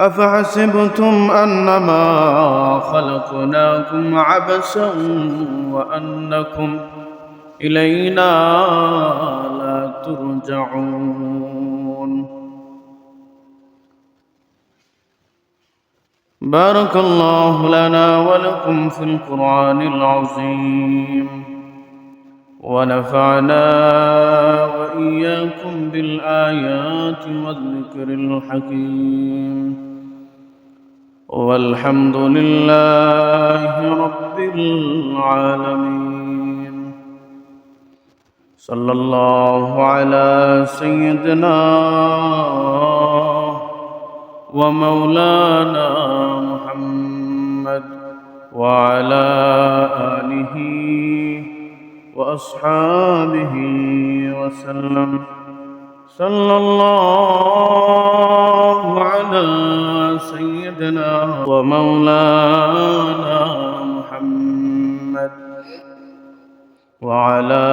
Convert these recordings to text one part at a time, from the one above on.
أفحسبتم أنما خلقناكم عبثا وأنكم إلينا لا ترجعون. بارك الله لنا ولكم في القرآن العظيم. ونفعنا وإياكم بالآيات والذكر الحكيم. والحمد لله رب العالمين. صلى الله على سيدنا ومولانا محمد وعلى آله وأصحابه وسلم. صلى الله على سيدنا ومولانا محمد وعلى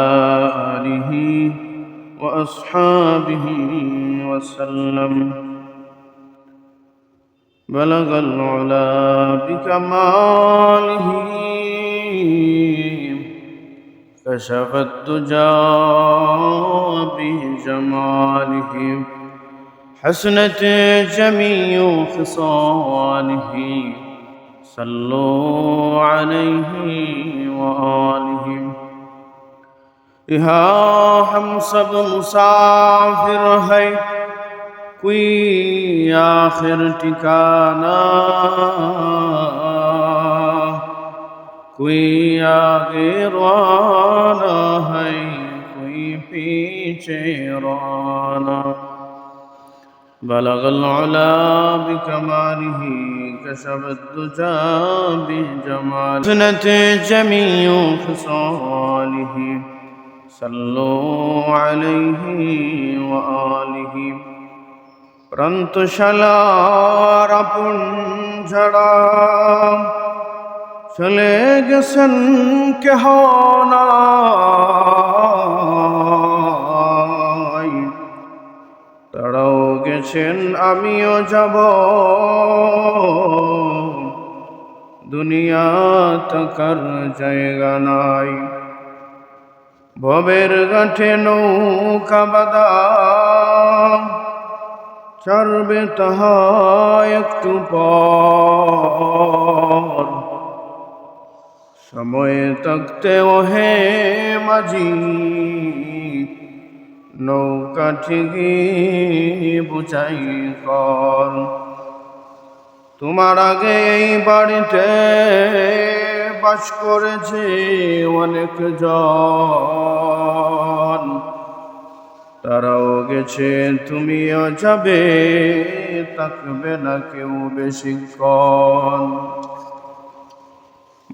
آله وأصحابه وسلم. بلغ العلا بكماله. كشف الدجى بجماله. حسنت جميع خصاله صلوا عليه وآله يا हम सब मुसाफिर है कोई आखिर ठिकाना कोई आगे रवाना है कोई पीछे रवाना بلغ العلا بكماله كشف الدجى بجماله سنة جميع خصاله صلوا عليه وآله প্রান্তশালার আপন ঝড়া চলে গেছেন কেহ নাই গেছেন, আমিও যাব। দুনিয়া থাকার জায়গা নাই। ভবের গাঁঠে নৌকা বাদা চড়বে তাহা একটু পর। সময় থাকতে ওহে মাঝি। নৌকা ঠিকই বুঝাই কর। তোমার আগে এই বাড়িতে বাস করেছে অনেক জন। তারাও গেছে, তুমিও যাবে থাকবে না কেউ বেশি বেশিক্ষণ।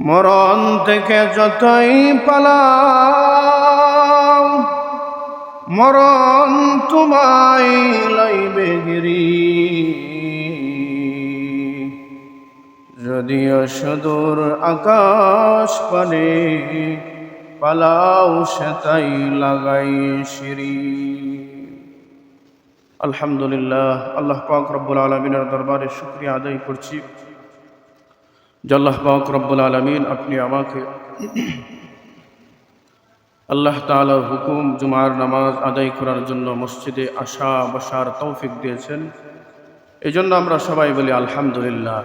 মরণ থেকে যতই পালাও মরণ তোমায় লাইবে গিরি যদিও সুদূর আকাশ পানে, পালাও সেতাই লাগাই সিঁড়ি। আলহামদুলিল্লাহ, আল্লাহ পাক রব্বুল আলমিনের দরবারে শুক্রিয়া আদায় করছি। জাল্লাহ পাক রব্বুল আলমিন আপনি আমাকে আল্লাহ তালার হুকুম জুমার নামাজ আদায় করার জন্য মসজিদে আসা, বসার তৌফিক দিয়েছেন। এই জন্য আমরা সবাই বলি আলহামদুলিল্লাহ।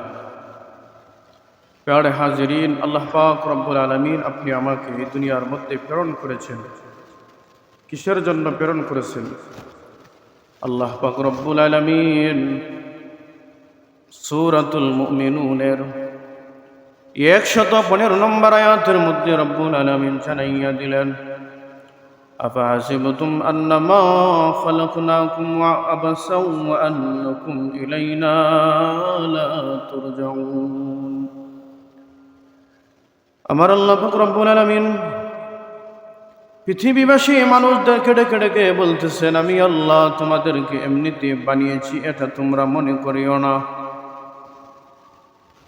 প্যারে হাজিরিন, আল্লাহ পাক রব্বুল আলমিন আপনি আমাকে এই দুনিয়ার মধ্যে প্রেরণ করেছেন। কিসের জন্য প্রেরণ করেছেন? আল্লাহ পাক রব্বুল আলমিন সুরাতুল মুমিনুনের একশত পনেরো নম্বর আয়াতের মধ্যে রব্বুল আলমিন জানাইয়া দিলেন أفحسبتم أنما خلقناكم عبثا وأنكم إلينا لا ترجعون আমার আল্লাহ ফকরব্বুল আলমিন পৃথিবীবাসী মানুষদেরকে ডেকে ডেকে বলতেছেন আমি আল্লাহ তোমাদেরকে এমনিতে বানিয়েছি এটা তোমরা মনে করিও না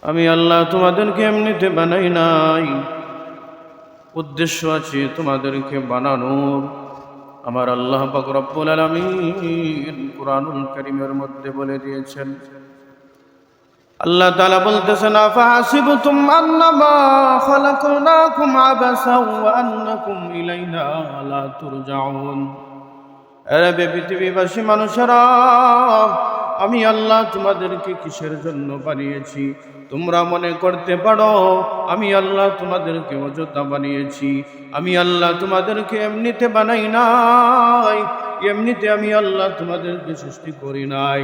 আমি আল্লাহ তোমাদেরকে এমনিতে বানাই নাই উদ্দেশ্য আছে তোমাদেরকে বানানোর। আমার আল্লাহ রব্বুল আলামিন কোরআনুল করিমের মধ্যে বলে দিয়েছেন, আল্লাহ তালা বলতেছেন আফাসিবতুম আন্নামা খালাকনাকুম আবাসা ওয়া আন্নাকুম ইলাইনা লা তুরজাউন। আরে পৃথিবীবাসী মানুষেরা, আমি আল্লাহ তোমাদেরকে কিসের জন্য বানিয়েছি? তোমরা মনে করতে পারো, আমি আল্লাহ তোমাদেরকে অযথা বানিয়েছি। আমি আল্লাহ তোমাদেরকে এমনিতে বানাই নাই, এমনিতে আমি আল্লাহ তোমাদেরকে সৃষ্টি করি নাই।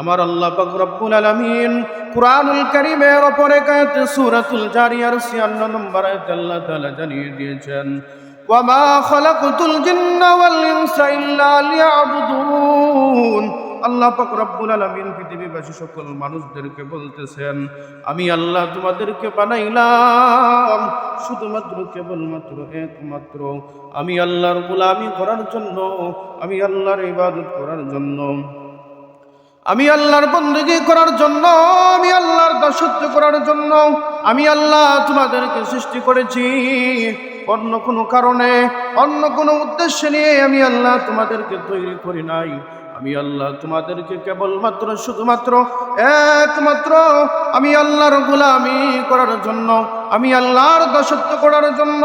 আমার আল্লাহ রব্বুল আলামিন কুরআনুল কারীমের অপরে কায়াতে সূরাতুল জারিয়ার 96 নম্বর আল্লাহ তাআলা জানিয়ে দিয়েছেন ওয়ামা খালাকতুল জিন্না ওয়াল ইনসা ইল্লা লিয়াবুদুন। আল্লাহ পাক রব্বুল আলামিন পৃথিবীবাসী সকল মানুষদেরকে বলতেছেন, আমি আল্লাহ তোমাদেরকে বানাইলাম, শুধুমাত্র কেবলমাত্র একমাত্র। আমি আল্লাহর গোলামি করার জন্য, আমি আল্লাহর ইবাদত করার জন্য। আমি আল্লাহর বন্দগি করার জন্য, আমি আল্লাহর দাসত্ব করার জন্য, আমি আল্লাহ তোমাদেরকে সৃষ্টি করেছি। অন্য কোনো কারণে, অন্য কোনো উদ্দেশ্য নিয়ে আমি আল্লাহ তোমাদেরকে তৈরি করি নাই। আমি আল্লাহ তোমাদেরকে কেবলমাত্র শুধুমাত্র একমাত্র আমি আল্লাহর গোলামি করার জন্য আমি আল্লাহর দাসত্ব করার জন্য,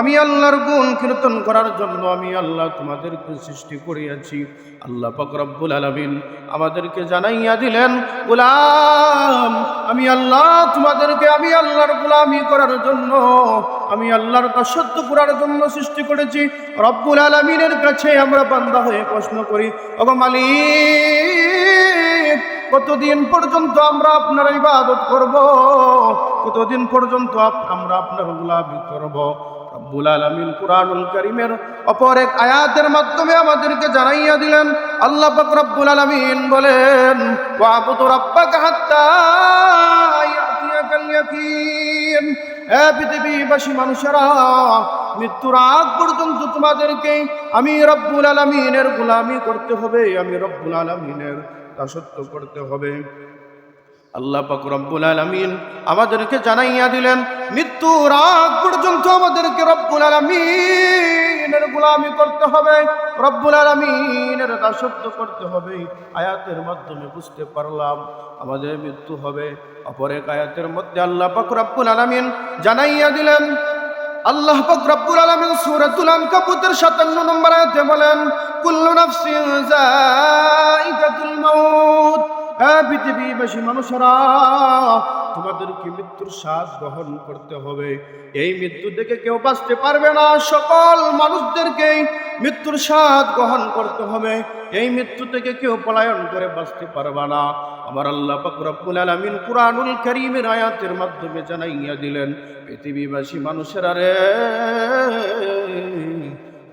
আমি আল্লাহর গুণ কীর্তন করার জন্য আমি আল্লাহ তোমাদেরকে সৃষ্টি করিয়াছি। আল্লাহ ফকরব্বুল আলমিন আমাদেরকে জানাইয়া দিলেন, গুলাম, আমি আল্লাহ তোমাদেরকে, আমি আল্লাহর গোলামি করার জন্য, আমি আল্লাহর দাসত্ব করার জন্য সৃষ্টি করেছি। রব্বুল আলমিনের কাছে আমরা বান্দা হয়ে প্রশ্ন করি, ওগো মালিক কতদিন পর্যন্ত আমরা আপনার ইবাদত করব? কতদিন পর্যন্ত আমরা আপনার গুলাবি করব? রব্বুল আলামিন কুরআনুল কারীমের অপর এক আয়াতের মাধ্যমে আমাদেরকে জানাইয়া দিলেন। আল্লাহ পাক রব্বুল আলামিন বলেন, ওয়াবুদু রাব্বাকা হাত্তা ইয়াতিয়াকাল ইয়াকিন এ পৃথিবীবাসী মানুষেরা, মৃত্যুর আগ পর্যন্ত তোমাদেরকে আমি রব্বুল আলামিনের গোলামি করতে হবে। আমি রব্বুল আলামিনের দাসত্ব করতে হবে। আল্লাহ পাক রব্বুল আলামিন আমাদেরকে জানাইয়া দিলেন, মৃত্যুর আগ পর্যন্ত আমাদেরকে রব্বুল আলামিনের গোলামি করতে হবে। রব্বুল আলামিনের দাসত্ব করতে হবে। আয়াতের মাধ্যমে বুঝতে পারলাম আমাদের মৃত্যু হবে। অপর এক আয়াতের মধ্যে আল্লাহ পাক রব্বুল আলামিন জানাইয়া দিলেন আল্লাহ পাক রব্বুল আলামিন সূরাতুল আনকাবুতের 57 নম্বর আয়াতে বলেন কুল্লু নাফসিন যায়িকাতুল মাউত। পৃথিবীবাসী মানুষেরা, তোমাদেরকে মৃত্যুর শ্বাস গ্রহণ করতে হবে। এই মৃত্যু থেকে কেউ বাঁচতে পারবে না। সকল মানুষদেরকেই মৃত্যুর স্বাদ গ্রহণ করতে হবে। এই মৃত্যু থেকে কেউ পলায়ন করে বাঁচতে পারবে না। আমার আল্লাহ রব্বুল আলামিন কুরআনুল কারীমের আয়াতের মাধ্যমে জানাইয়া দিলেন, পৃথিবীবাসী মানুষেরা রে,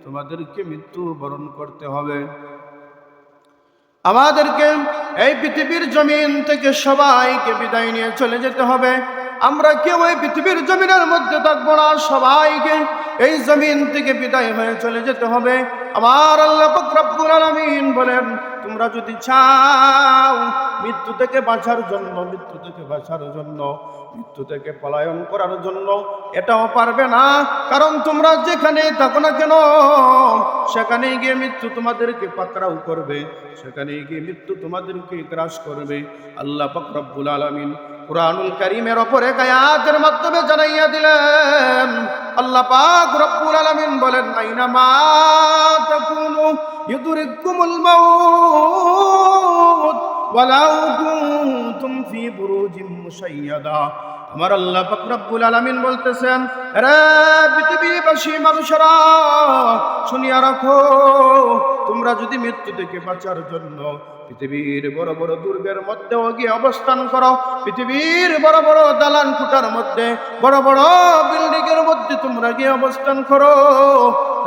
তোমাদেরকে মৃত্যু বরণ করতে হবে। আমাদেরকে এই পৃথিবীর জমিন থেকে সবাইকে বিদায় নিয়ে চলে যেতে হবে। আমরা কেউ এই পৃথিবীর জমিনের মধ্যে থাকব না, সবাইকে এই জমিন থেকে বিদায় হয়ে চলে যেতে হবে। আমার আল্লাহ রব্বুল বলেন, তোমরা যদি চাও মৃত্যু থেকে বাঁচার জন্য, মৃত্যু থেকে বাঁচার জন্য মৃত্যু থেকে পলায়ন করার জন্য এটাও পারবে না। কারণ তোমরা যেখানে থাকো না কেন সেখানে গিয়ে মৃত্যু তোমাদেরকে পাকড়াও করবে। সেখানে গিয়ে মৃত্যু তোমাদেরকে গ্রাস করবে। আল্লাহ পাক রব্বুল আলামিন কুরআনুল কারীমের উপর এক আয়াতের মাধ্যমে জানাইয়া দিলেন, আল্লাহ পাক রব্বুল আলামিন বলেন, আইনা মা তাকুনু ইউদরিকুমুল মাউত ওয়ালাউ কুনতুম ফি বুরুজিম মুশাইয়াদা। আমার আল্লাহ রব্বুল আলামিন বলতেছেন রে পৃথিবীবাসী মানুষেরা, শুনিয়া রাখো, তোমরা যদি মৃত্যু থেকে বাঁচার জন্য পৃথিবীর বড় বড় দুর্গের মধ্যেও গিয়ে অবস্থান করো, পৃথিবীর বড় বড় দালান কুটার মধ্যে, বড় বড় বিল্ডিং এর মধ্যে তোমরা গিয়ে অবস্থান করো,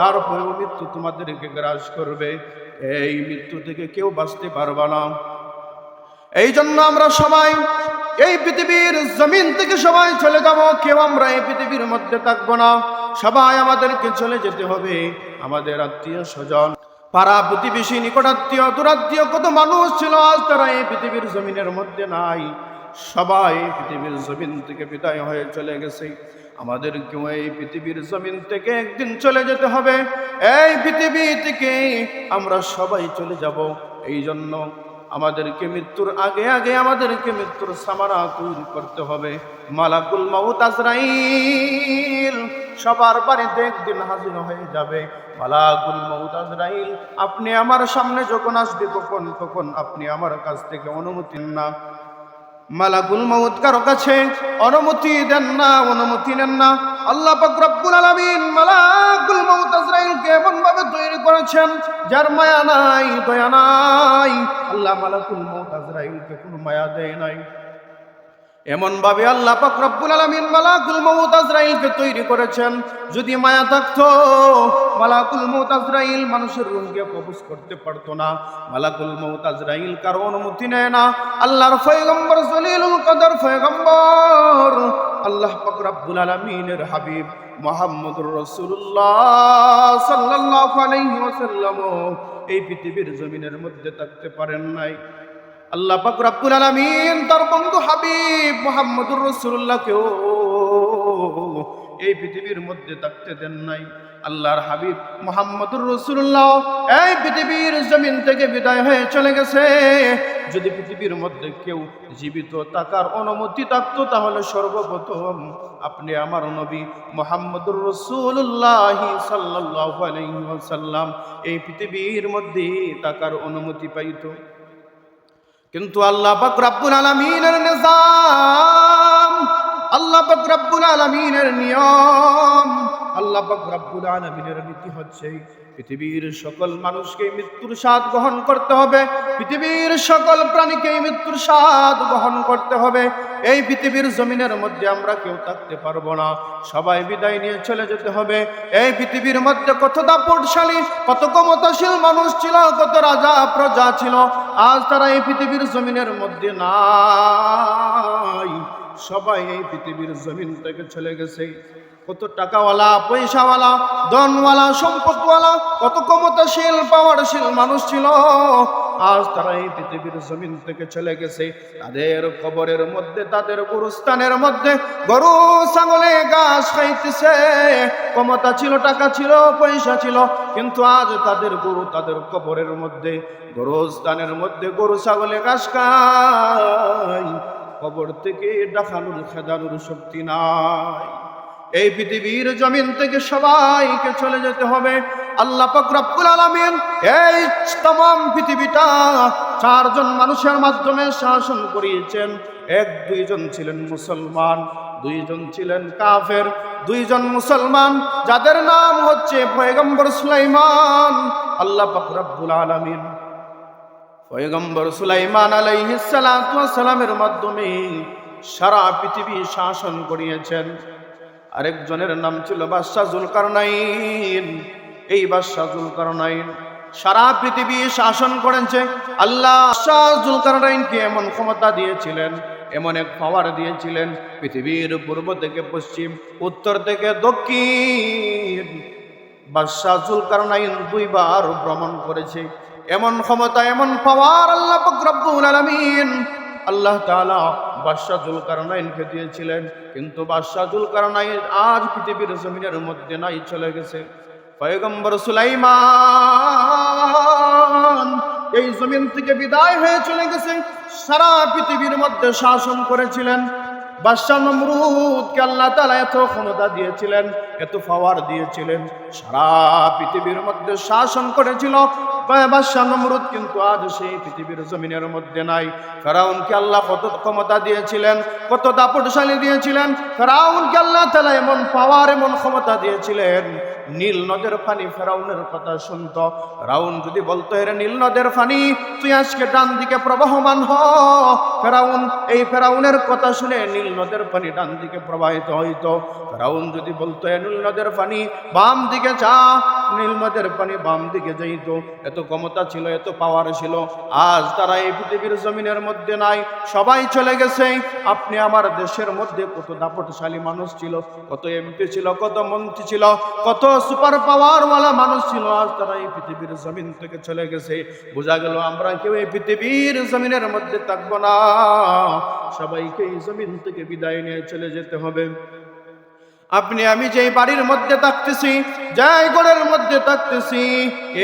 তারপরেও মৃত্যু তোমাদেরকে গ্রাস করবে। এই মৃত্যু থেকে কেউ বাঁচতে পারবে না। এই জন্য আমরা সবাই এই পৃথিবীর জমিন থেকে সবাই চলে যাব। কেউ আমরা এই পৃথিবীর মধ্যে থাকব না। সবাই আমাদেরকে চলে যেতে হবে। আমাদের আত্মীয় স্বজন, পাড়া প্রতিবেশী, নিকটাত্মীয়, দূরাত্মীয়, কত মানুষ ছিল আজ তারা এই পৃথিবীর জমিনের মধ্যে নাই। সবাই পৃথিবীর জমিন থেকে বিদায় হয়ে চলে গেছে। আমাদেরকেও এই পৃথিবীর জমিন থেকে একদিন চলে যেতে হবে। এই পৃথিবী থেকে আমরা সবাই চলে যাব। এই জন্য আমাদেরকে মৃত্যুর আগে আগে আমাদেরকে মৃত্যুর সামারা তৈরি করতে হবে। মালাকুল মাউত আজরাইল, সবার বাড়িতে একদিন হাজির হয়ে যাবে। মালাকুল মাউত আজরাইল, আপনি আমার সামনে যখন আসবে, তখন তখন আপনি আমার কাছ থেকে অনুমতি না। মালাকুল মাউত কারও কাছে অনুমতি দেন না, অনুমতি নেন না। আল্লাহ পাক রব্বুল আলামিন মালাকুল মাউত আজরাইলকে এমন ভাবে তৈরি করেছেন, যার মায়া নাই, দয়া নাই। আল্লাহ মালাকুল মাউত আজরাইলকে কোনো মায়া দেয় নাই। এমন ভাবে আল্লাহ পাক রব্বুল আলামিন মালাকুল মাউত আজরাইলকে তৈরি করেছেন, যদি মায়া থাকতো, মালাকুল মাউত আজরাইল মানুষের রুহকে কবজ করতে পারতো না। মালাকুল মাউত আজরাইল কারও অনুমতি নেয় না। আল্লাহর পয়গম্বর জলিলুল কদর পয়গম্বর আল্লাহ পাক আলমিনের হাবিব মোহাম্মদুর রসুল্লাহ ওয়াসাল্লাম এই পৃথিবীর জমিনের মধ্যে থাকতে পারেন নাই। আল্লাহ আলমিন আলামিন তার বন্ধু হাবিব মোহাম্মদুর রসুল্লাহকেও এই পৃথিবীর মধ্যে থাকতে দেন নাই। আল্লাহর হাবিব মুহাম্মদুর রসুল্লাহ এই পৃথিবীর জমিন থেকে বিদায় হয়ে চলে গেছে। যদি পৃথিবীর মধ্যে কেউ জীবিত থাকার অনুমতি থাকতো, তাহলে সর্বপ্রথম আপনি আমার নবী মোহাম্মদুর রসুল্লাহি আলাইহি এই পৃথিবীর মধ্যে থাকার অনুমতি পাইতো। কিন্তু আল্লাহ রব্বুল আলামিনের নিজাম, আল্লাহ রব্বুল আলামিনের নিয়ম আল্লাহ রব্বুল আলামিনের নীতি হচ্ছে, পৃথিবীর সকল মানুষকে মৃত্যুর স্বাদ গ্রহণ করতে হবে, পৃথিবীর সকল প্রাণীকে মৃত্যুর স্বাদ গ্রহণ করতে হবে। এই পৃথিবীর জমিনের মধ্যে আমরা কেউ থাকতে পারব না, সবাই বিদায় নিয়ে চলে যেতে হবে। এই পৃথিবীর মধ্যে কত দাপটশালী, কত ক্ষমতাশীল মানুষ ছিল, কত রাজা প্রজা ছিল, আজ তারা এই পৃথিবীর জমিনের মধ্যে নাই। সবাই এই পৃথিবীর জমিন থেকে চলে গেছে। কত টাকাওয়ালা, পয়সাওয়ালা, ধনওয়ালা, সম্পদওয়ালা, কত ক্ষমতাশীল পাওয়ারশীল মানুষ ছিল। আজ তারা এই পৃথিবীর জমিন থেকে চলে গেছে। তাদের কবরের মধ্যে, তাদের গুরুস্থানের মধ্যে গরু, ছাগলে ঘাস খাইতেছে। ক্ষমতা ছিল, টাকা ছিল, পয়সা ছিল, কিন্তু আজ তাদের গরু তাদের কবরের মধ্যে, গরুস্থানের মধ্যে গরু, ছাগলে ঘাস খায়। কবর থেকে ডাকানোর খেদানোর শক্তি নাই। এই পৃথিবীর জমিন থেকে সবাইকে চলে যেতে হবে। আল্লাহ পক্রাবুল আলমিন এই তমাম পৃথিবীটা চারজন মানুষের মাধ্যমে শাসন করিয়েছেন। এক, দুইজন ছিলেন মুসলমান, দুইজন ছিলেন কাফের, দুইজন মুসলমান, যাদের নাম হচ্ছে পয়গম্বর সুলাইমান। আল্লাহ পক্রাবুল আলমিন পয়গম্বর সুলাইমান আলাইহিসালামের মাধ্যমে সারা পৃথিবী শাসন করিয়েছেন। আরেকজনের নাম ছিল বাদশাহ জুলকারনাইন। এই বাদশাহ জুলকারনাইন সারা পৃথিবী শাসন করেছে। আল্লাহ জুলকারনাইনকে এমন ক্ষমতা দিয়েছিলেন, এমন এক পাওয়ার দিয়েছিলেন পৃথিবীর পূর্ব থেকে পশ্চিম, উত্তর থেকে দক্ষিণ। বাদশাহ জুলকারনাইন দুইবার ভ্রমণ করেছে। এমন ক্ষমতা, এমন পাওয়ার আল্লাহ পাক রব্বুল আলামিন আল্লাহ তালা বাদশাহ জুলকারনাইনকে দিয়েছিলেন। কিন্তু বাদশাহ জুলকারনাইন আজ পৃথিবীর জমিনের মধ্যে নাই, চলে গেছে। পয়গম্বর সুলাইমান এই জমিন থেকে বিদায় হয়ে চলে গেছে সারা পৃথিবীর মধ্যে শাসন করেছিলেন। বাদশাহ নমরুদকে আল্লাহ তালা এত ক্ষমতা দিয়েছিলেন, এত পাওয়ার দিয়েছিলেন, সারা পৃথিবীর মধ্যে শাসন করেছিল। বাদশাহ নমরুদ কিন্তু আজ সেই পৃথিবীর জমিনের মধ্যে নাই। ফেরাউনকে আল্লাহ কত ক্ষমতা দিয়েছিলেন, কত দাপটশালী দিয়েছিলেন, ফেরাউনকে আল্লাহ তালা এমন পাওয়ার, এমন ক্ষমতা দিয়েছিলেন। নীল নদের পানি ফেরাউনের কথা শুনত। রাউন যদি বলতো, এর নীল নদের পানি, তুই আজকে ডান দিকে প্রবাহমান হ। ফেরাউন, এই ফেরাউনের কথা শুনে নীল নদের পানি ডান দিকে প্রবাহিত হইতো। ফেরাউন যদি বলতো, এ নীল নদের পানি বাম দিকে যা। নীল নদের পানি বাম দিকে যাইত এত ক্ষমতা ছিল, এত পাওয়ার ছিল, আজ তারা এই পৃথিবীর জমিনের মধ্যে নাই, সবাই চলে গেছে। আপনি আমার দেশের মধ্যে কত দাপটশালী মানুষ ছিল, কত এমপি ছিল, কত মন্ত্রী ছিল, কত সুপার পাওয়ারওয়ালা মানুষ ছিল, আজ তারা এই পৃথিবীর জমিন থেকে চলে গেছে। বোঝা গেল, আমরা কেউ এই পৃথিবীর জমিনের মধ্যে থাকব না। সবাইকে এই জমিন থেকে বিদায় নিয়ে চলে যেতে হবে। আপনি, আমি যেই বাড়ির মধ্যে থাকতেছি যাই ঘরের মধ্যে থাকতেছি।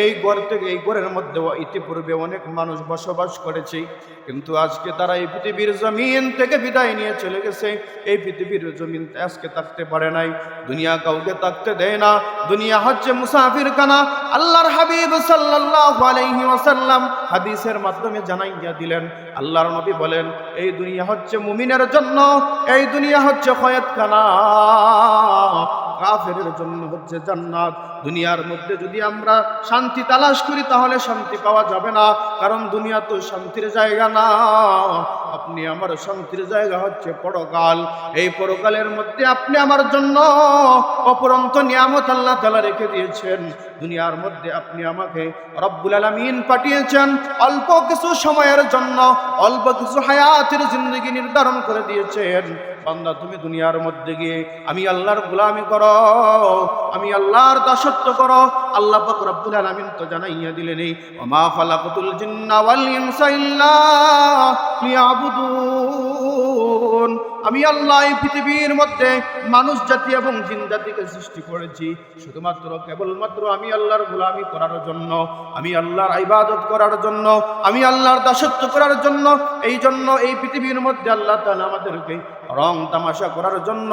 এই ঘর থেকে, এই ঘরের মধ্যে ইতিপূর্বে অনেক মানুষ বসবাস করেছে। কিন্তু আজকে তারা এই পৃথিবীর জমিন থেকে বিদায় নিয়ে চলে গেছে। এই পৃথিবীর জমিন আজকে থাকতে পারে নাই। দুনিয়া কাউকে থাকতে দেয় না। দুনিয়া হচ্ছে মুসাফির কানা আল্লাহর হাবিব সাল্লাল্লাহু আলাইহি ওয়াসাল্লাম হাদিসের মাধ্যমে জানাইয়া দিলেন। আল্লাহর নবী বলেন, এই দুনিয়া হচ্ছে মুমিনের জন্য। এই দুনিয়া হচ্ছে খয়াতখানা। কাফেরের জন্য হচ্ছে জান্নাত। দুনিয়ার মধ্যে যদি আমরা শান্তি তালাশ করি, তাহলে শান্তি পাওয়া যাবে না। কারণ দুনিয়া তো শান্তির জায়গা না। আপনি আমার শান্তির জায়গা হচ্ছে পরকাল। এই পরকালের মধ্যে আপনি আমার জন্য অপরন্ত নিয়ামত আল্লাহ তালা রেখে দিয়েছেন। দুনিয়ার মধ্যে আপনি আমাকে রব্বুল আলমিন পাঠিয়েছেন অল্প কিছু সময়ের জন্য, অল্প কিছু হায়াতের জিন্দগি নির্ধারণ করে দিয়েছেন। বান্দা, তুমি দুনিয়ার মধ্যে গিয়ে আমি আল্লাহর গোলামি করো, আমি আল্লাহর দাসত্ব করো। আল্লাহ পাক রব্বুল আলামিন তো জানাইয়া দিলেন এই, ওমা খালাকাতুল জিন্না ওয়াল ইনসা ইল্লা আমি আল্লাহ এই পৃথিবীর মধ্যে মানুষ জাতি এবং জিন জাতিকে সৃষ্টি করেছি। শুধুমাত্র, কেবলমাত্র আমি আল্লাহর গোলামি করার জন্য, আমি আল্লাহর ইবাদত করার জন্য, আমি আল্লাহর দাসত্ব করার জন্য এই জন্য এই পৃথিবীর মধ্যে আল্লাহ তাআলা আমাদেরকে রং তামাশা করার জন্য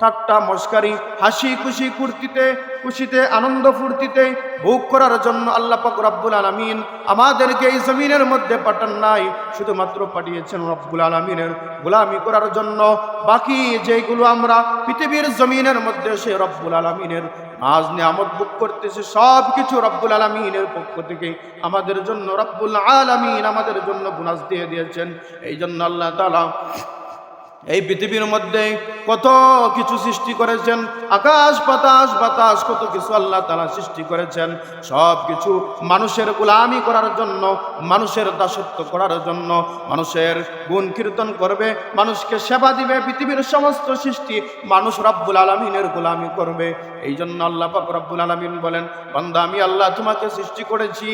ঠাট্টা মস্কারি, হাসি খুশি কুর্তিতে খুশিতে আনন্দ ফুর্তিতে ভোগ করার জন্য আল্লাহ পাক রব্বুল আলমিন আমাদেরকে এই জমিনের মধ্যে পাঠান নাই, শুধুমাত্র পাঠিয়েছেন রব্বুল আলমিনের গোলামি করার জন্য। বাকি যেগুলো আমরা পৃথিবীর জমিনের মধ্যে, সে রব্বুল আলমিনের আজ নিয়ামত ভোগ করতেছে সব কিছু রব্বুল আলমিনের পক্ষ থেকে আমাদের জন্য রব্বুল আলমিন আমাদের জন্য বুনাস দিয়ে দিয়েছেন। এই জন্য আল্লাহ তালা এই পৃথিবীর মধ্যে কত কিছু সৃষ্টি করেছেন? আকাশ, বাতাস বাতাস, কত কিছু আল্লাহ তালা সৃষ্টি করেছেন। সব কিছু মানুষের গোলামি করার জন্য, মানুষের দাসত্ব করার জন্য, মানুষের গুণ কীর্তন করবে, মানুষকে সেবা দিবে, পৃথিবীর সমস্ত সৃষ্টি মানুষ রব্বুল আলমিনের গোলামি করবে। এই জন্য আল্লাহ পাক রব্বুল আলমিন বলেন, বান্দা, আমি আল্লাহ তোমাকে সৃষ্টি করেছি,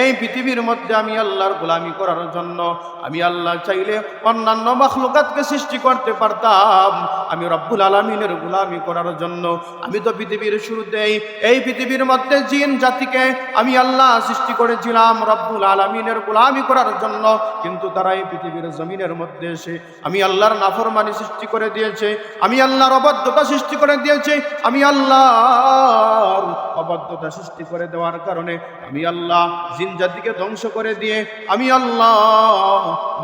এই পৃথিবীর মধ্যে আমি আল্লাহর গোলামি করার জন্য। আমি আল্লাহ চাইলে অন্যান্য মখলুকাতকে সৃষ্টি করতে পারতাম। আমি রব্বুল আলমিনের গোলামি করার জন্য। আমি তো পৃথিবীর শুরুতেই এই পৃথিবীর মধ্যে জিন জাতিকে আমি আল্লাহ সৃষ্টি করেছিলাম, রব্বুল আলমিনের গোলামি করার জন্য। কিন্তু তারা এই পৃথিবীর জমিনের মধ্যে এসে আমি আল্লাহর নাফরমানি সৃষ্টি করে দিয়েছে, আমি আল্লাহর অবদ্ধতা সৃষ্টি করে দিয়েছে, আমি আল্লাহর অবদ্ধতা সৃষ্টি করে দেওয়ার কারণে আমি আল্লাহ জিন জাতিকে ধ্বংস করে দিয়ে, আমি আল্লাহ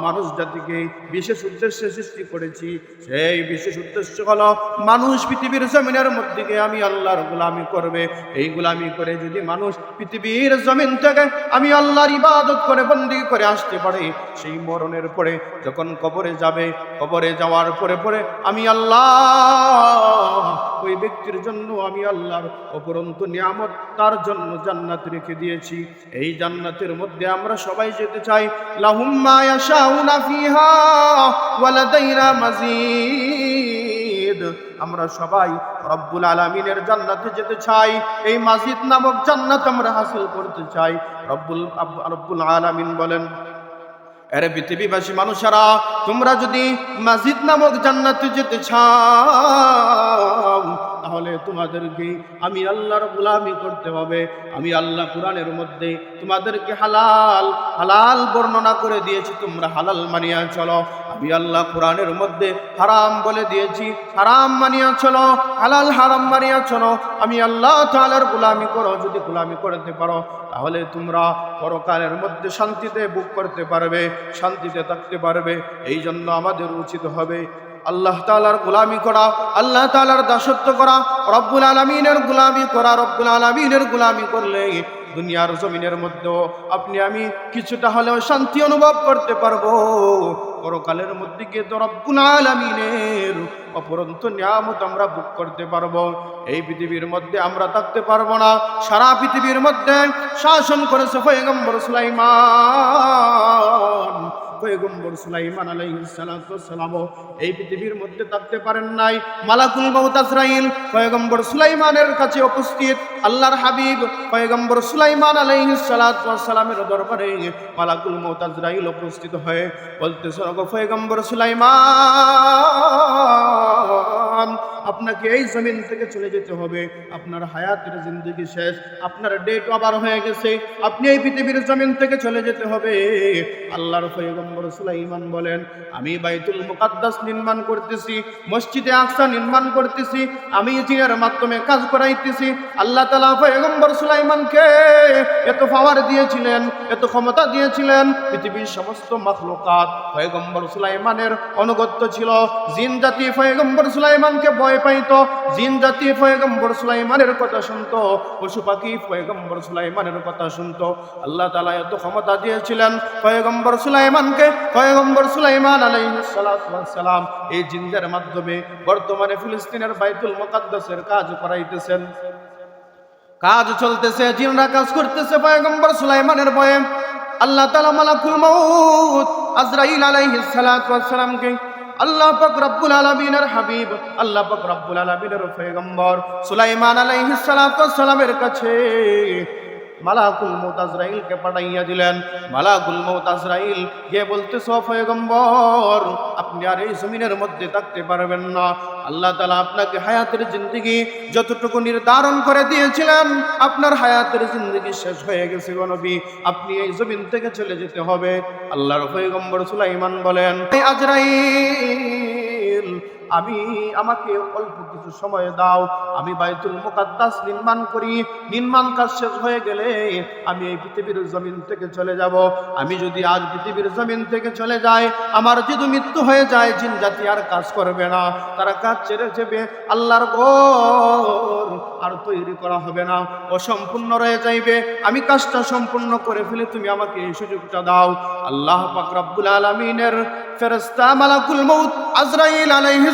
মানুষ জাতিকে বিশেষ উদ্দেশ্যে সৃষ্টি করেছি। সেই বিশেষ উদ্দেশ্য হলো, মানুষ পৃথিবীর জমিনের মধ্যে আমি আল্লাহর গোলামি করবে। এই গোলামি করে যদি মানুষ পৃথিবীর জমিন থেকে আমি আল্লাহর ইবাদত করে, বন্দি করে আসতে পারে, সেই মরণের পরে যখন কবরে যাবে, কবরে যাওয়ার পরে পরে আমি আল্লাহ, ওই ব্যক্তির জন্য আমি আল্লাহর অপরন্ত নিয়ামত তার জন্য জান্নাত রেখে দিয়েছি। এই জান্নাতের মধ্যে আমরা সবাই যেতে চাই, লাহুম্মা ইয়াশাউনা ফিহা ওয়ালাদাইনা মাজিদ। আমরা সবাই রব্বুল আলমিনের জান্নাতে যেতে চাই। এই মাজিদ নামক জান্নাত আমরা হাসিল করতে চাই। রব্বুল রব্বুল আলমিন বলেন আরে পৃথিবীবাসী মানুষেরা, তোমরা যদি মাজিদ নামক জান্নাতে যেতে চাও তাহলে তোমাদেরকে আমি আল্লাহর গোলামি করতে হবে। আমি আল্লাহ কোরআনের মধ্যে তোমাদেরকে হালাল হালাল বর্ণনা করে দিয়েছি, তোমরা হালাল মানিয়া চলো। আমি আল্লাহ কোরআনের মধ্যে হারাম বলে দিয়েছি, হারাম মানিয়া চলো, হালাল হারাম মানিয়া চলো। আমি আল্লাহ তাআলার গোলামি করো, যদি গোলামি করতে পারো, তাহলে তোমরা পরকালের মধ্যে শান্তিতে বুক করতে পারবে, শান্তিতে থাকতে পারবে। এই জন্য আমাদের উচিত হবে আল্লাহ তালার গোলামি করা, আল্লাহ তালার দাসত্ব করা, রব্বুল আলমিনের গোলামি করা, রব্বুল আলমিনের গোলামি করলে দুনিয়ার জমিনের মধ্যেও আপনি আমি কিছুটা হলেও শান্তি অনুভব করতে পারব। পরকালের মধ্যে গিয়ে তো রব্বুল আলমিনের অপরন্ত নিয়ামত আমরা বুক করতে পারব। এই পৃথিবীর মধ্যে আমরা থাকতে পারব না। সারা পৃথিবীর মধ্যে শাসন করেছে পয়গম্বর সুলাইমান। পয়গম্বর সুলাইমান আলাইহিস সালাতু এই পৃথিবীর মধ্যে থাকতে পারেন নাই। মালাকুল মউত আজরাইল, পয়গম্বর সুলাইমানের কাছে উপস্থিত, আল্লাহর হাবিব, পয়গম্বর সুলাইমান আলাইহিস সালাতু ওয়াসসালামের দরবারে মালাকুল মউত আজরাইল উপস্থিত হয়ে বলতে সরগ পয়গম্বর সুলাইমান! আপনাকে এই জমিন থেকে চলে যেতে হবে। আপনার হায়াতের জিন্দগি শেষ, আপনার ডেট আবার হয়ে গেছে। আপনি এই পৃথিবীর জমিন থেকে চলে যেতে হবে। আল্লাহর পয়গম্বর সুলাইমান বলেন, আমি বাইতুল মুকাদ্দাস নির্মাণ করতেছি, মসজিদে আকসা নির্মাণ করতেছি, আমি জিনের মাধ্যমে কাজ করাইতেছি। আল্লাহ তালা পয়গম্বর সুলাইমানকে এত পাওয়ার দিয়েছিলেন, এত ক্ষমতা দিয়েছিলেন। পৃথিবীর সমস্ত মখলুকাত পয়গম্বর সুলাইমানের অনুগত্য ছিল। জিন জাতি পয়গম্বর সুলাইমানকে ভয় পাইত। জিন জাতি পয়গম্বর সুলাইমানের কথা শুনতো, পশু পাখি পয়গম্বর সুলাইমানের কথা শুনতো। আল্লাহ তালা এত ক্ষমতা দিয়েছিলেন পয়গম্বর সুলাইমানকে। পয়গম্বর সুলাইমান আলাইহিস সালাম এই জিনদের মাধ্যমে বর্তমানে ফিলিস্তিনের বাইতুল মুকাদ্দাসের কাজ করাইতেছেন। কাজ চলতেছে, জিনরা কাজ করতেছে পয়গম্বর সুলাইমানের ভয়ে। আল্লাহ তাআলা মালাকুল মাউত আজরাইল আলাইহিস ওয়াস সালামকে আল্লাহ পাক রব্বুল আলামিনের হাবিব আল্লাহ পাক রব্বুল আলামিনের পয়গম্বর সুলাইমান আলাইহিস সালামের কাছে মালাকুল মৌত আজরাইলকে পাঠাইয়া দিলেন। মালাকুল মৌত আজরাইল গিয়ে বলতে পয়গম্বর, আপনি আর এই জমিনের মধ্যে থাকতে পারবেন না। আল্লাহ তালা আপনাকে হায়াতের জিন্দগি যতটুকু নির্ধারণ করে দিয়েছিলেন, আপনার হায়াতের জিন্দগি শেষ হয়ে গেছে গনবী আপনি এই জমিন থেকে চলে যেতে হবে। আল্লাহর পয়গম্বর সুলাইমান বলেন "এই আজরাইল আমি আমাকে অল্প কিছু সময় দাও। আমি বাইতুল মুকাদ্দাস নির্মাণ করি। নির্মাণ কাজ শেষ হয়ে গেলে আমি এই পৃথিবীর জমিন থেকে চলে যাব। আমি যদি আজ পৃথিবীর জমিন থেকে চলে যাই, আমার যদি মৃত্যু হয়ে যায়, জিন জাতি আর কাজ করবে না। তারা কাজ ছেড়ে যাবে, আল্লাহর ঘর আর তৈরি করা হবে না। অসম্পূর্ণ রয়ে যাইবে। আমি কাজটা সম্পূর্ণ করে ফেলে তুমি আমাকে এই সুযোগটা দাও। আল্লাহ পাক রব্বুল আলামিনের ফেরেশতা মালাকুল মউত আজরাইল আলাইহিস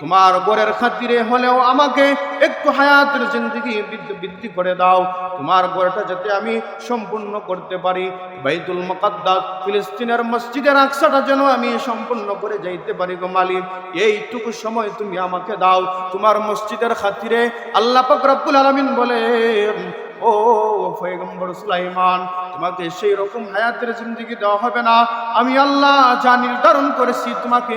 তোমার গড়ের খাতিরে হলেও আমাকে একটু হায়াতের জিন্দগি বৃদ্ধি করে দাও। তোমার গড়টা যাতে আমি সম্পূর্ণ করতে পারি। বাইতুল মুকাদ্দাস ফিলিস্তিনের মসজিদের আকসাটা যেন আমি সম্পূর্ণ করে যাইতে পারি গো মালিক। এইটুকু সময় তুমি আমাকে দাও। তোমার মসজিদের খাতিরে আল্লাহ পাক আলামিন বলেন ও, পয়গম্বর সুলাইমান, তোমাকে সেই রকম হায়াতের জিন্দগি দেওয়া হবে না। আমি আল্লাহ যা নির্ধারণ করেছি, তোমাকে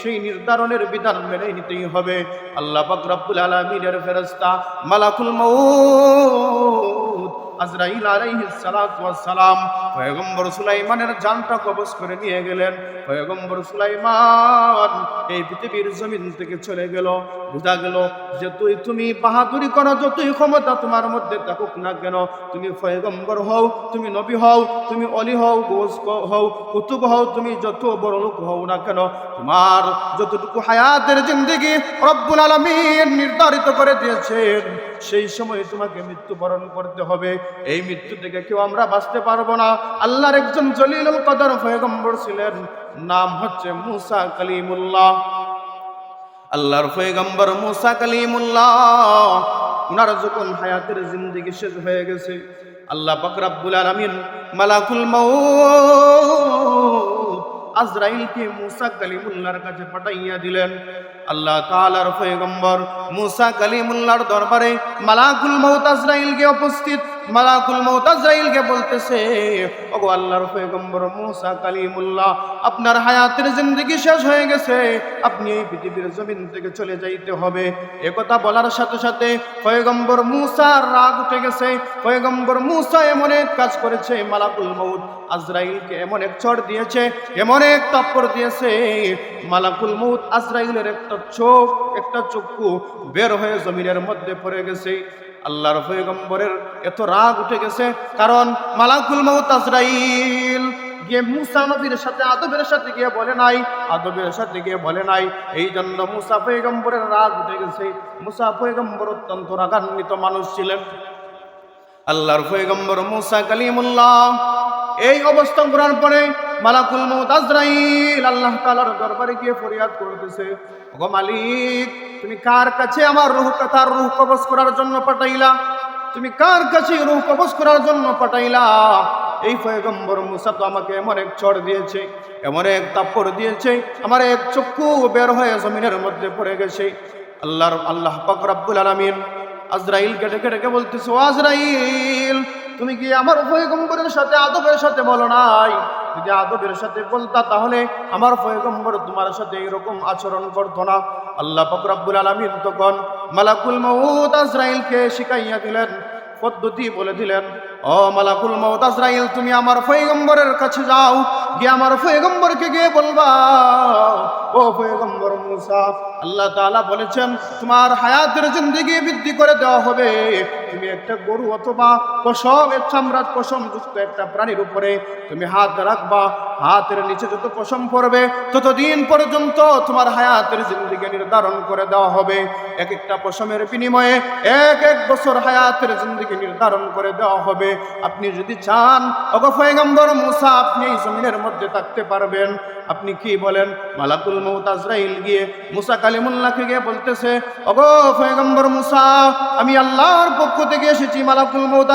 সেই নির্ধারণের বিধান মেনে নিতেই হবে। আল্লাহ পাক রব্বুল আলামিনের ফেরেশতা মালাকুল মাউত আজরাইল আলাইহিস সালাম পয়গম্বর সুলাইমানের জানটা কবজ করে নিয়ে গেলেন। পয়গম্বর সুলাইমান, এই পৃথিবীর জমিন থেকে চলে গেল, বোঝা গেল যে তুই তুমি বাহাদুরি করো, যতই ক্ষমতা তোমার মধ্যে থাকুক না কেন, তুমি পয়গম্বর হও, তুমি নবী হও, তুমি অলি হও গোস হও, কুতুব হও, তুমি যত বড় লোক হও না কেন, তোমার যতটুকু হায়াতের জিন্দগি রব্বুল আলমিন নির্ধারিত করে দিয়েছেন, সেই সময় তোমাকে মৃত্যুবরণ করতে হবে। এই মৃত্যু থেকে কেউ আমরা বাঁচতে পারব না। আল্লাহর একজন জলিল কদর পয়গম্বর ছিলেন। নাম হচ্ছে মুসা কালিমুল্লাহ। আল্লাহর পয়গম্বর মুসা কালিমুল্লাহ। উনার যখন হায়াতের জিন্দগি শেষ হয়ে গেছে, আল্লাহ পাক রাব্বুল আলামিন মালাকুল আজরাইলকে মুসা কালিমুল্লাহর কাছে পাঠাইয়া দিলেন। আল্লাহ তাআলার পয়গম্বর মুসা কালিমুল্লাহর দরবারে মালাকুল মাউত আজরাইলকে উপস্থিত মালাকুল মাউত আজরাইলকে বলতেছে, ওগো আল্লাহর পয়গম্বর মুসা কালিমুল্লাহ, আপনার হায়াতের জিন্দগি শেষ হয়ে গেছে। আপনি এই পৃথিবীর জমিন থেকে চলে যাইতে হবে। একথা বলার সাথে সাথে পয়গম্বর মুসার রাগ উঠে গেছে। পয়গম্বর মুসা এমন এক কাজ করেছে, মালাকুল মাউত আজরাইলকে এমন এক চড় দিয়েছে, এমন এক তপ্পর দিয়েছে। মালাকুল মাউত আজরাইলের একটা চোখ, একটা চক্ষু বের হয়ে জমিনের মধ্যে পড়ে গেছে। আল্লাহর পয়গম্বরের এত রাগ উঠে গেছে। কারণ মালাকুল মাউত আজরাইল গিয়ে মুসা নবীর সাথে, আদবের সাথে গিয়ে বলে নাই, আদবের সাথে গিয়ে বলে নাই। এই জন্য মুসা পয়গম্বরের রাগ উঠে গেছে। মুসা পয়গম্বর অত্যন্ত রাগান্বিত মানুষ ছিলেন। আল্লাহর পয়গম্বর মুসা কালিমুল্লাহ, এই অবস্থান করার পরে মালাকুল মৌত আজরাইল, আল্লাহ তাআলার দরবারে গিয়ে ফরিয়াদ করতেছে। ওগো মালিক, তুমি কার কাছে আমার রূহ কথার রূহ কবজ করার জন্য পাঠাইলা? তুমি কার কাছে রূহ কবজ করার জন্য পাঠাইলা? এই পয়গম্বর মুসা তো আমাকে এমন এক চড় দিয়েছে, এমন এক তাপ্পর দিয়েছে, আমার এক চক্ষু বের হয়ে জমিনের মধ্যে পড়ে গেছে। আল্লাহর, আল্লাহ পাক রাব্বুল আলামিন আজরাইল কেটে কেটে কে বলতেছে আজরাইল তুমি কি আমার পয়গম্বরের সাথে আদবের সাথে বলো নাই? যদি আদবের সাথে বলতা তাহলে আমার পয়গম্বর তোমার সাথে এরকম আচরণ করতো না। আল্লাহ পাক রাব্বুল আলামিন তখন মালাকুল মউত আজরাইলকে শিখাইয়া দিলেন, পদ্ধতি বলে দিলেন, ও মালাকুল মউত আজরাইল, তুমি আমার পয়গম্বরের কাছে যাও, গিয়ে আমার পয়গম্বরকে গিয়ে বলবা, ও পয়গম্বর আল্লাহ তাআলা বলেছেন, তোমার হায়াতের জিন্দেগি বৃদ্ধি করে দেওয়া হবে। তুমি একটা গরু অথবা পশম একটা প্রাণীর উপরে তুমি হাত রাখবা। হাতের নিচে যত পশম পড়বে, ততদিন পর্যন্ত তোমার হায়াতের জিন্দিগি নির্ধারণ করে দেওয়া হবে। এক একটা পশমের বিনিময়ে এক এক বছর হায়াতের জিন্দিগি নির্ধারণ করে দেওয়া হবে। আপনি যদি চান অগফয়গম্বর মুসা, আপনি এই জমিনের মধ্যে থাকতে পারবেন। আপনি কি বলেন? মালাকুল মৌত গিয়ে মুসা কালিমুল্লাহকে গিয়ে বলতেছে অগো পয়গম্বর মুসা, আমি আল্লাহর পক্ষ থেকে এসেছি মালাকুল মৌত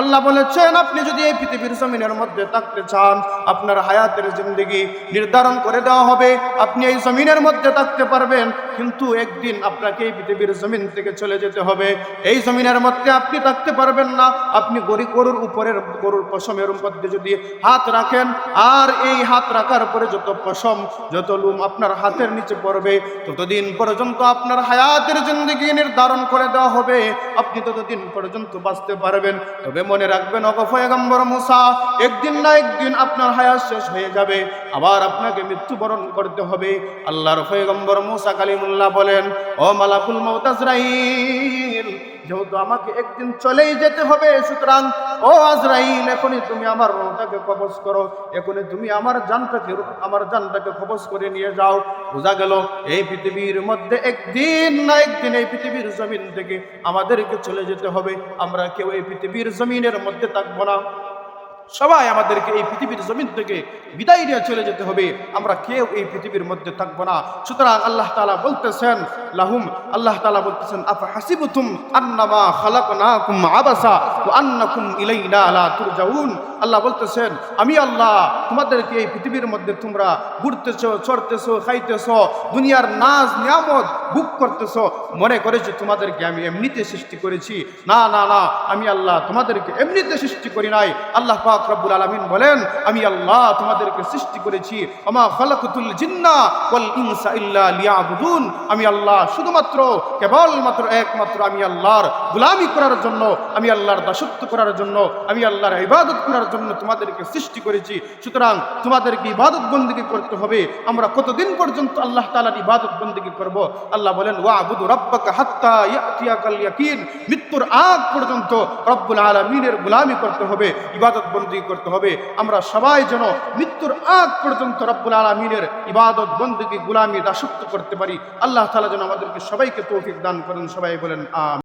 আল্লাহ বলেছেন, আপনি যদি এই পৃথিবীর জমিনের মধ্যে থাকতে চান, আপনার হায়াতের জিন্দগি নির্ধারণ করে দেওয়া হবে। আপনি এই জমিনের মধ্যে থাকতে পারবেন, কিন্তু একদিন আপনাকে এই পৃথিবীর জমিন থেকে চলে যেতে হবে। এই জমিনের মধ্যে আপনি থাকতে পারবেন না। আপনি গরি গরুর উপরের গরুর পশমের মধ্যে যদি হাত রাখেন, আর এই হাত রাখার পরে যত পশম, যত লুম আপনার হাতের নিচে পড়বে, ততদিন পর্যন্ত আপনার হায়াতের জিন্দগি নির্ধারণ করে দেওয়া হবে। আপনি ততদিন পর্যন্ত বাঁচতে পারবেন। তবে মনে রাখবেন অগফয়গম্বর মুসা, একদিন না একদিন আপনার হায়াত শেষ হয়ে যাবে। আবার আপনাকে মৃত্যুবরণ করতে হবে। আল্লাহর ফয়গম্বর মুসা কালিমুল্লাহ বলেন, ও মালাকুল মৌতাজরাইল যেহেতু আমাকে একদিন চলেই যেতে হবে, সুতরাং, ও আজরাইল, এখনই তুমি আমার রোহটাকে কবজ করো। এখনই তুমি আমার জানটাকে আমার জানটাকে কবজ করে নিয়ে যাও। বোঝা গেল, এই পৃথিবীর মধ্যে একদিন না একদিন এই পৃথিবীর জমিন থেকে আমাদেরকে চলে যেতে হবে। আমরা কেউ এই পৃথিবীর জমিনের মধ্যে থাকব না। সবাই আমাদেরকে এই পৃথিবীর জমিন থেকে বিদায় নিয়ে চলে যেতে হবে। আমরা কেউ এই পৃথিবীর মধ্যে থাকব না। সুতরাং আল্লাহ তালা বলতেছেন, লাহুম, আল্লাহ তালা বলতেছেন আফা হাসিবুতুম আন্নামা খালাকনাকুম আবাসা ওয়া আন্নাকুম ইলাইনা লা তুরজাউন। আল্লাহ বলতেছেন, আমি আল্লাহ, তোমাদেরকে এই পৃথিবীর মধ্যে তোমরা ঘুরতেছো, চড়তেছো, খাইতেছো, দুনিয়ার নাজ নিয়ামত বুক করতেছো। মনে করেছ তোমাদেরকে আমি এমনিতে সৃষ্টি করেছি। না না না, আমি আল্লাহ তোমাদেরকে এমনিতে সৃষ্টি করি নাই। আল্লাহ পাক রব্বুল আলামিন বলেন, আমি আল্লাহ তোমাদেরকে সৃষ্টি করেছি। আমা খালাকুতুল জিন্না ওয়াল ইনসা ইল্লা লিয়াবুদুন। আমি আল্লাহ শুধুমাত্র, কেবলমাত্র একমাত্র আমি আল্লাহর গোলামি করার জন্য, আমি আল্লাহর দাসত্ব করার জন্য, আমি আল্লাহর ইবাদত করার জন্য তোমাদেরকে সৃষ্টি করেছি। সুতরাং তোমাদেরকে ইবাদত বন্দিগি করতে হবে। আমরা কতদিন পর্যন্ত আল্লাহ তাআলার ইবাদত বন্দিগি করব? আল্লাহ বলেন ওয়া আবুদু রাব্বাকা হাত্তা ইয়াতিয়াকাল ইয়াকিন। মৃত্যুর আগ পর্যন্ত রব্বুল আলামিনের গোলামি করতে হবে। ইবাদত বন্দিগি করতে হবে। আমরা সবাই যেন মৃত্যুর আগ পর্যন্ত রব্বুল আলমিনের ইবাদত, বন্দিগি, গোলামি, দাসত্ব করতে পারি। আল্লাহ তালা যেন আমাদেরকে সবাইকে তৌফিক দান করেন। সবাই বলেন আম